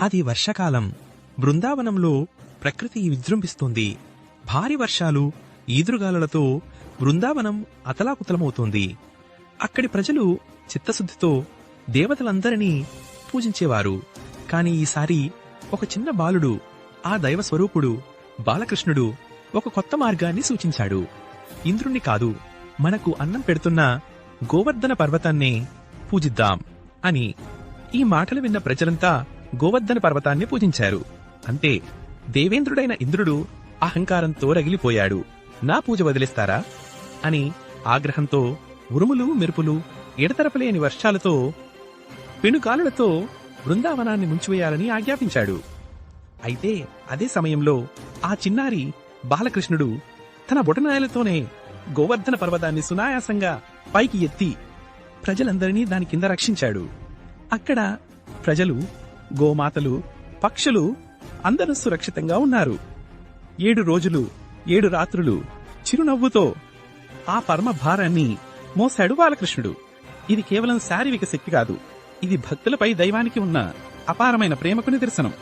అది వర్షాకాలం. బృందావనంలో ప్రకృతి విజృంభిస్తోంది. భారీ వర్షాలు ఈదురుగాలులతో బృందావనం అతలాకుతలమవుతోంది. అక్కడి ప్రజలు చిత్తశుద్ధితో దేవతలందరినీ పూజించేవారు. కాని ఈసారి ఒక చిన్న బాలుడు ఆ దైవ స్వరూపుడు బాలకృష్ణుడు ఒక కొత్త మార్గాన్ని సూచించాడు. ఇంద్రుణ్ణి కాదు మనకు అన్నం పెడుతున్న గోవర్ధన పర్వతాన్నే పూజిద్దాం అని ఈ మాటలు విన్న ప్రజలంతా గోవర్ధన పర్వతాన్ని పూజించారు. అంతే దేవేంద్రుడైన ఇంద్రుడు అహంకారంతో రగిలిపోయాడు నా పూజ వదిలేస్తారా? అని ఆగ్రహంతో ఉరుములు మెరుపులు ఎడతెరపలేని వర్షాలతో పెనుకాలులతో బృందావనాన్ని ముంచివేయాలని ఆజ్ఞాపించాడు. అయితే అదే సమయంలో ఆ చిన్నారి బాలకృష్ణుడు తన బొటనాయలతోనే గోవర్ధన పర్వతాన్ని సునాయాసంగా పైకి ఎత్తి ప్రజలందరినీ దాని కింద రక్షించాడు. అక్కడ ప్రజలు గోమాతలు పక్షులు అందరూ సురక్షితంగా ఉన్నారు. ఏడు రోజులు ఏడు రాత్రులు చిరునవ్వుతో ఆ పరమ భారాన్ని మోసాడు బాలకృష్ణుడు. ఇది కేవలం శారీరక శక్తి కాదు ఇది భక్తులపై దైవానికి ఉన్న అపారమైన ప్రేమకు నిదర్శనం.